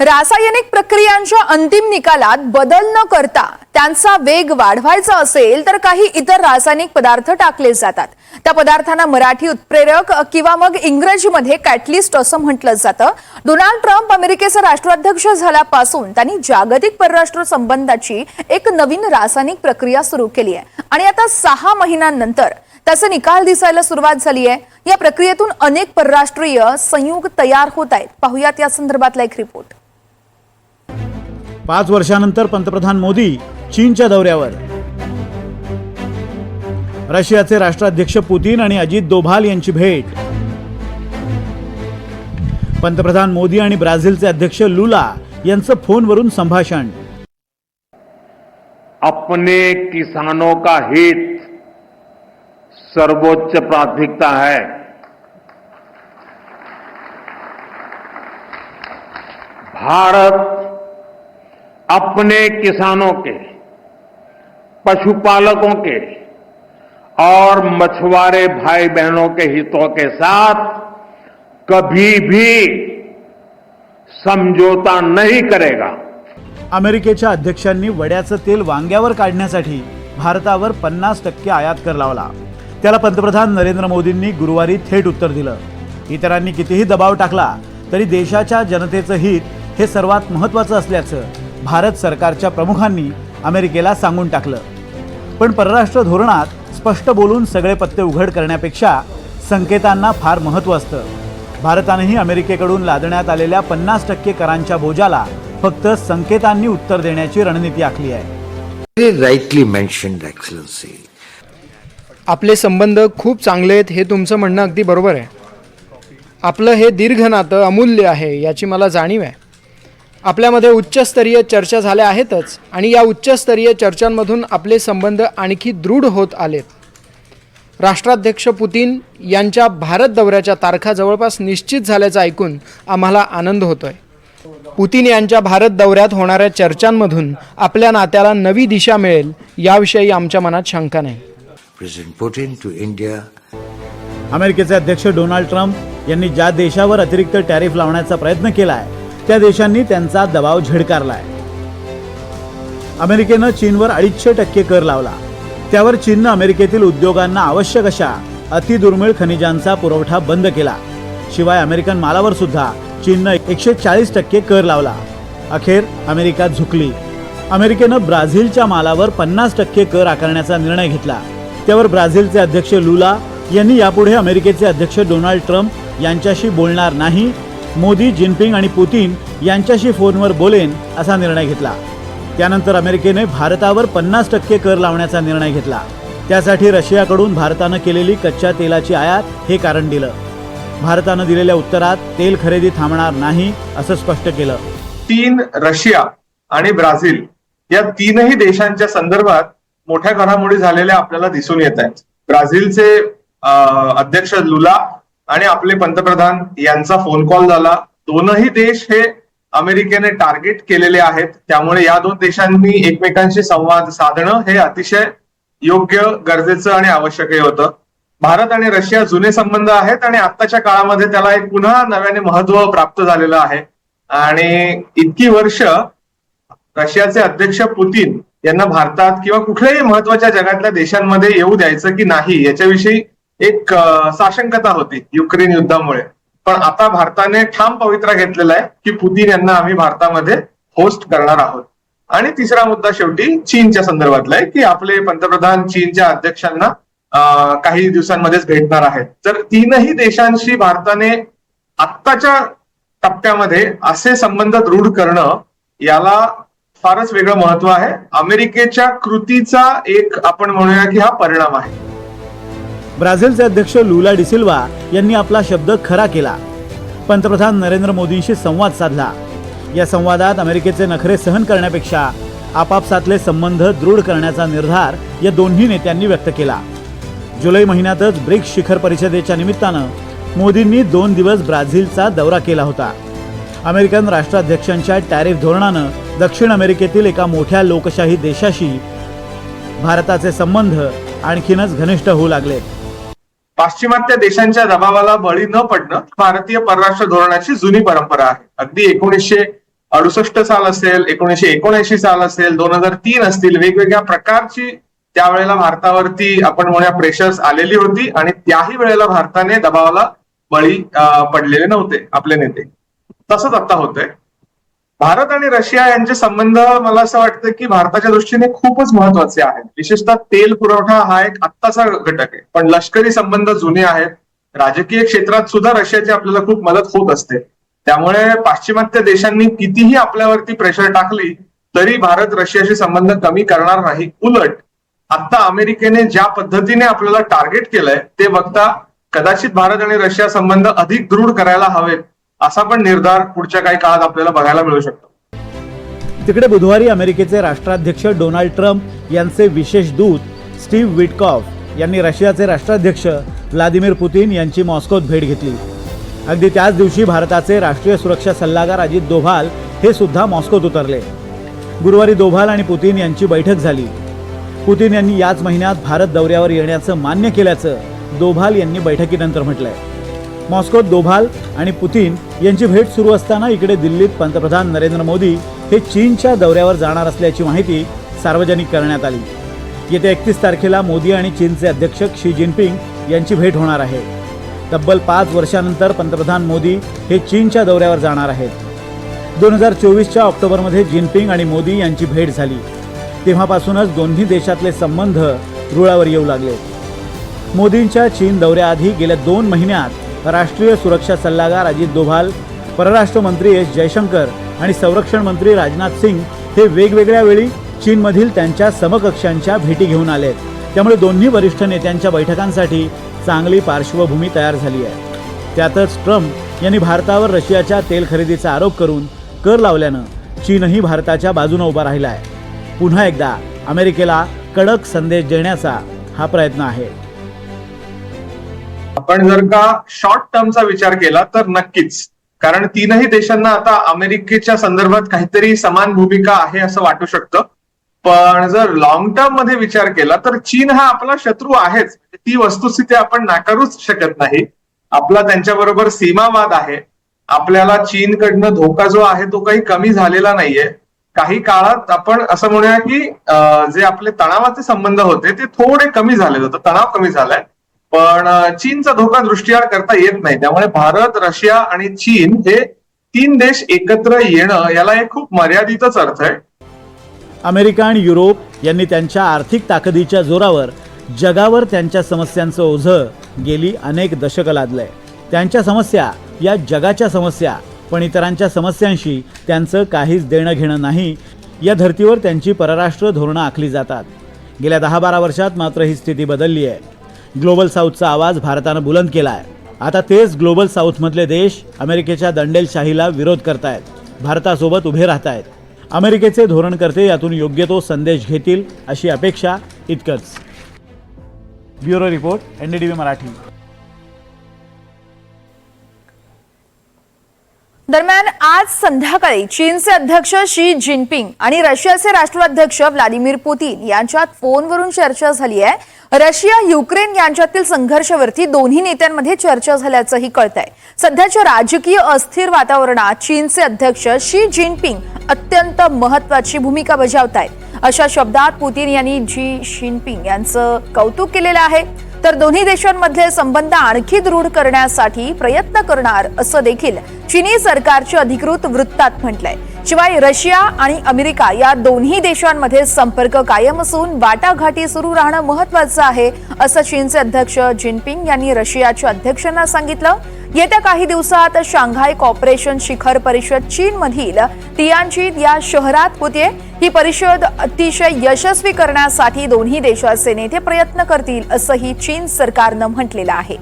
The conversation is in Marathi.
रासायनिक प्रक्रियांच्या अंतिम निकालात बदल न करता त्यांचा वेग वाढवायचा असेल तर काही इतर रासायनिक पदार्थ टाकले जातात. त्या पदार्थांना मराठी उत्प्रेरक किंवा मग इंग्रजीमध्ये कॅटलिस्ट असं म्हटलं जातं. डोनाल्ड ट्रम्प अमेरिकेचा राष्ट्राध्यक्ष झाल्यापासून त्यांनी जागतिक परराष्ट्र संबंधाची एक नवीन रासायनिक प्रक्रिया सुरू केली आहे. आणि आता सहा महिन्यांनंतर त्याचे निकाल दिसायला सुरुवात झाली आहे. या प्रक्रियेतून अनेक परराष्ट्रीय संयुग तयार होत आहेत. पाहुयात या संदर्भातला एक रिपोर्ट पाच वर्षानंतर पंतप्रधान मोदी चीनच्या दौऱ्यावर. रशियाचे राष्ट्राध्यक्ष पुतीन आणि अजित दोभाल यांची भेट. पंतप्रधान मोदी आणि ब्राझीलचे अध्यक्ष लुला यांचं फोनवरून संभाषण. अपने किसानों का हित सर्वोच्च प्राथमिकता है। भारत अपने किसानों के पशुपालकों के और मछुआरे भाई बहनों के हितों के साथ कभी भी समझौता नहीं करेगा। अमेरिकेच्या अध्यक्षांनी वड्याचं तेल वांग्यावर काढण्यासाठी भारतावर पन्नास टक्के आयात कर लावला. त्याला पंतप्रधान नरेंद्र मोदींनी गुरुवारी थेट उत्तर दिलं. इतरांनी कितीही दबाव टाकला तरी देशाच्या जनतेचं हित हे सर्वात महत्त्वाचं असल्याचं भारत सरकारच्या प्रमुखांनी अमेरिकेला सांगून टाकलं. पण परराष्ट्र धोरणात स्पष्ट बोलून सगळे पत्ते उघड करण्यापेक्षा संकेतांना फार महत्त्व असतं. भारतानेही अमेरिकेकडून लादण्यात आलेल्या पन्नास टक्के करांच्या बोजाला फक्त संकेतांनी उत्तर देण्याची रणनीती आखली आहे. Very rightly mentioned, Excellency. आपले संबंध खूप चांगले आहेत हे तुमचं म्हणणं अगदी बरोबर आहे. आपलं हे दीर्घ नातं अमूल्य आहे याची मला जाणीव आहे. आपल्यामध्ये उच्चस्तरीय चर्चा झाल्या आहेतच आणि या उच्चस्तरीय चर्चांमधून आपले संबंध आणखी दृढ होत आलेत. राष्ट्राध्यक्ष पुतीन यांच्या भारत दौऱ्याच्या तारखा जवळपास निश्चित झाल्याचं ऐकून आम्हाला आनंद होतोय. पुतीन यांच्या भारत दौऱ्यात होणाऱ्या चर्चांमधून आपल्या नात्याला नवी दिशा मिळेल याविषयी आमच्या मनात शंका नाही. President Putin to India अमेरिकेचे अध्यक्ष डोनाल्ड ट्रम्प यांनी ज्या देशावर अतिरिक्त टॅरिफ लावण्याचा प्रयत्न केलाय त्या देशांनी त्यांचा दबाव झिडकारलाय. अमेरिकेनं चीनवर अडीचशे टक्के कर लावला. त्यावर चीननं अमेरिकेतील उद्योगांना आवश्यक अशा अतिदुर्मिळ खनिजांचा पुरवठा बंद केला. शिवाय अमेरिकन मालावर सुद्धा चीननं एकशे चाळीस टक्के कर लावला. अखेर अमेरिका झुकली. अमेरिकेनं ब्राझीलच्या मालावर पन्नास टक्के कर आकारण्याचा निर्णय घेतला. त्यावर ब्राझीलचे अध्यक्ष लुला यांनी यापुढे अमेरिकेचे अध्यक्ष डोनाल्ड ट्रम्प यांच्याशी बोलणार नाही मोदी जिनपिंग आणि पुतीन यांच्याशी फोनवर बोलेन असा निर्णय घेतला. त्यानंतर अमेरिकेने भारतावर पन्नास टक्के कर लावण्याचा निर्णय घेतला. त्यासाठी रशियाकडून भारतानं केलेली कच्च्या तेलाची आयात हे कारण दिलं. भारतानं दिलेल्या उत्तरात तेल खरेदी थांबणार नाही असं स्पष्ट केलं. चीन रशिया आणि ब्राझील या तीनही देशांच्या संदर्भात मोठ्या घडामोडी झालेल्या आपल्याला दिसून येत आहेत. ब्राझीलचे अध्यक्ष लुला आणि आपले पंतप्रधान यांचा फोन कॉल झाला. दोनही देश हे अमेरिकेने टार्गेट केलेले आहेत. त्यामुळे या दोन देशांनी एकमेकांशी संवाद साधणं हे अतिशय योग्य गरजेचं आणि आवश्यकही होतं. भारत आणि रशिया जुने संबंध आहेत आणि आत्ताच्या काळामध्ये त्याला एक पुन्हा नव्याने महत्त्व प्राप्त झालेलं आहे. आणि इतकी वर्ष रशियाचे अध्यक्ष पुतीन यांना भारतात किंवा कुठल्याही महत्त्वाच्या जगातल्या देशांमध्ये येऊ द्यायचं की नाही याच्याविषयी एक साशंकता होती युक्रेन युद्धामुळे. पण आता भारताने ठाम पवित्रा घेतलेला आहे की पुतीन यांना आम्ही भारतामध्ये होस्ट करणार आहोत. आणि तिसरा मुद्दा शेवटी चीनच्या संदर्भातला आहे की आपले पंतप्रधान चीनच्या अध्यक्षांना काही दिवसांमध्येच भेटणार आहेत. तर तीनही देशांशी भारताने आत्ताच्या टप्प्यामध्ये असे संबंध दृढ करणं याला फारच वेगळं महत्त्व आहे. अमेरिकेच्या कृतीचा एक आपण म्हणूया की हा परिणाम आहे. ब्राझीलचे अध्यक्ष लुला डिसिल्वा यांनी आपला शब्द खरा केला. पंतप्रधान नरेंद्र मोदींशी संवाद साधला. या संवादात अमेरिकेचे नखरे सहन करण्यापेक्षा आपापसातले संबंध दृढ करण्याचा निर्धार या दोन्ही नेत्यांनी व्यक्त केला. जुलै महिन्यातच ब्रिक्स शिखर परिषदेच्या निमित्तानं मोदींनी दोन दिवस ब्राझीलचा दौरा केला होता. अमेरिकन राष्ट्राध्यक्षांच्या टॅरिफ धोरणानं दक्षिण अमेरिकेतील एका मोठ्या लोकशाही देशाशी भारताचे संबंध आणखीनच घनिष्ठ होऊ लागलेत पाश्चिमात्य देशांच्या दबावाला बळी न पडणं भारतीय परराष्ट्र धोरणाची जुनी परंपरा आहे. अगदी एकोणीसशे अडुसष्ट साल असेल एकोणीसशे एकोणऐंशी साल असेल दोन हजार तीन असतील वेगवेगळ्या प्रकारची त्यावेळेला भारतावरती आपण म्हणूया प्रेशर्स आलेली होती आणि त्याही वेळेला भारताने दबावाला बळी पडलेले नव्हते आपले नेते. तसंच आता होतंय. भारत आणि रशिया यांचे संबंध मला असं वाटतं की भारताच्या दृष्टीने खूपच महत्त्वाचे आहेत. विशेषतः तेल पुरवठा हा एक आत्ताचा घटक आहे. पण लष्करी संबंध जुने आहेत. राजकीय क्षेत्रात सुद्धा रशियाची आपल्याला खूप मदत होत असते. त्यामुळे पाश्चिमात्य देशांनी कितीही आपल्यावरती प्रेशर टाकली तरी भारत रशियाशी संबंध कमी करणार नाही. उलट आता अमेरिकेने ज्या पद्धतीने आपल्याला टार्गेट केलंय ते बघता कदाचित भारत आणि रशिया संबंध अधिक दृढ करायला हवेत. असा पण निर्धार पुढच्या काही काळात आपल्याला बघायला मिळू शकतो. तिकडे बुधवारी अमेरिकेचे राष्ट्राध्यक्ष डोनाल्ड ट्रम्प यांचे विशेष दूत स्टीव्ह विटकॉफ यांनी रशियाचे राष्ट्राध्यक्ष व्लादिमीर पुतीन यांची मॉस्कोत भेट घेतली. अगदी त्याच दिवशी भारताचे राष्ट्रीय सुरक्षा सल्लागार अजित दोभाल हे सुद्धा मॉस्कोत उतरले. गुरुवारी दोभाल आणि पुतीन यांची बैठक झाली. पुतीन यांनी याच महिन्यात भारत दौऱ्यावर येण्याचं मान्य केल्याचं दोभाल यांनी बैठकीनंतर म्हटलंय. मॉस्कोत दोभाल आणि पुतीन यांची भेट सुरू असताना इकडे दिल्लीत पंतप्रधान नरेंद्र मोदी हे चीनच्या दौऱ्यावर जाणार असल्याची माहिती सार्वजनिक करण्यात आली. येत्या एकतीस तारखेला मोदी आणि चीनचे अध्यक्ष शी जिनपिंग यांची भेट होणार आहे. तब्बल पाच वर्षानंतर पंतप्रधान मोदी हे चीनच्या दौऱ्यावर जाणार आहेत. दोन हजार चोवीसच्या ऑक्टोबरमध्ये जिनपिंग आणि मोदी यांची भेट झाली. तेव्हापासूनच दोन्ही देशातले संबंध रुळावर येऊ लागले. मोदींच्या चीन दौऱ्याआधी गेल्या दोन महिन्यात राष्ट्रीय सुरक्षा सल्लागार अजित दोभाल परराष्ट्र मंत्री एस जयशंकर आणि संरक्षण मंत्री राजनाथ सिंग हे वेगवेगळ्या वेळी चीनमधील त्यांच्या समकक्षांच्या भेटी घेऊन आलेत. त्यामुळे दोन्ही वरिष्ठ नेत्यांच्या बैठकांसाठी चांगली पार्श्वभूमी तयार झाली आहे. त्यातच ट्रम्प यांनी भारतावर रशियाच्या तेल खरेदीचा आरोप करून कर लावल्यानं चीनही भारताच्या बाजूनं उभा राहिला आहे. पुन्हा एकदा अमेरिकेला कडक संदेश देण्याचा हा प्रयत्न आहे. आपण जर का शॉर्ट टर्मचा विचार केला तर नक्कीच. कारण तीनही देशांना आता अमेरिकेच्या संदर्भात काहीतरी समान भूमिका आहे असं वाटू शकतं. पण जर लॉंग टर्ममध्ये विचार केला तर चीन हा आपला शत्रू आहेच. म्हणजे ती वस्तुस्थिती आपण नाकारूच शकत नाही. आपला त्यांच्याबरोबर सीमावाद आहे. आपल्याला चीनकडनं धोका जो आहे तो काही कमी झालेला नाहीये. काही काळात आपण असं म्हणूया की जे आपले तणावाचे संबंध होते ते थोडे कमी झाले होते तणाव कमी झालाय. पण चीनचा धोका दृष्टीआड करता येत नाही. त्यामुळे भारत रशिया आणि चीन हे तीन देश एकत्र येणं याला एक खूप मर्यादितच अर्थ आहे. अमेरिका आणि युरोप यांनी त्यांच्या आर्थिक ताकदीच्या जोरावर जगावर त्यांच्या समस्यांचं ओझं गेली अनेक दशकं लादलंय. त्यांच्या समस्या या जगाच्या समस्या पण इतरांच्या समस्यांशी त्यांचं काहीच देणं घेणं नाही. या धर्तीवर त्यांची परराष्ट्र धोरणं आखली जातात. गेल्या दहा बारा वर्षात मात्र ही स्थिती बदलली आहे. ग्लोबल साऊथचा आवाज भारतानं बुलंद केला आहे आता तेच ग्लोबल साऊथमधले देश अमेरिकेच्या दंडेलशाहीला विरोध करतायत. भारतासोबत उभे राहतायत. अमेरिकेचे धोरणकर्ते यातून योग्य तो संदेश घेतील अशी अपेक्षा इतकंच. Bureau report N D Marathi. दरम्यान आज संध्याकाळी चीनचे अध्यक्ष शी जिनपिंग आणि रशियाचे राष्ट्राध्यक्ष व्लादिमीर पुतीन यांच्यात फोनवरून चर्चा झाली आहे. रशिया युक्रेन यांच्यातील संघर्षावरती दोन्ही नेत्यांमध्ये चर्चा झाल्याचंही कळत आहे सध्याच्या राजकीय अस्थिर वातावरणात चीनचे अध्यक्ष शी जिनपिंग अत्यंत महत्वाची भूमिका बजावत आहेत अशा शब्दात पुतीन यांनी जी जिनपिंग यांचं कौतुक केलेलं आहे. तर दोन्ही देशांमधले संबंध आणखी दृढ करण्यासाठी प्रयत्न करणार असं देखील चिनी सरकारच्या अधिकृत वृत्तात म्हटलंय. शिवाय रशिया आणि अमेरिका या दोन्ही देशांमध्ये संपर्क कायम असून वाटाघाटी सुरू राहणं महत्वाचं आहे असं चीनचे अध्यक्ष जिनपिंग यांनी रशियाच्या अध्यक्षांना सांगितलं. येत्या काही दिवसात शांघाय कॉपरेशन शिखर परिषद चीनमधील तियानचिन या शहरात होते. ही परिषद अतिशय यशस्वी करण्यासाठी दोन्ही देशाचे नेते प्रयत्न करतील असंही चीन सरकारनं म्हटलेलं आहे.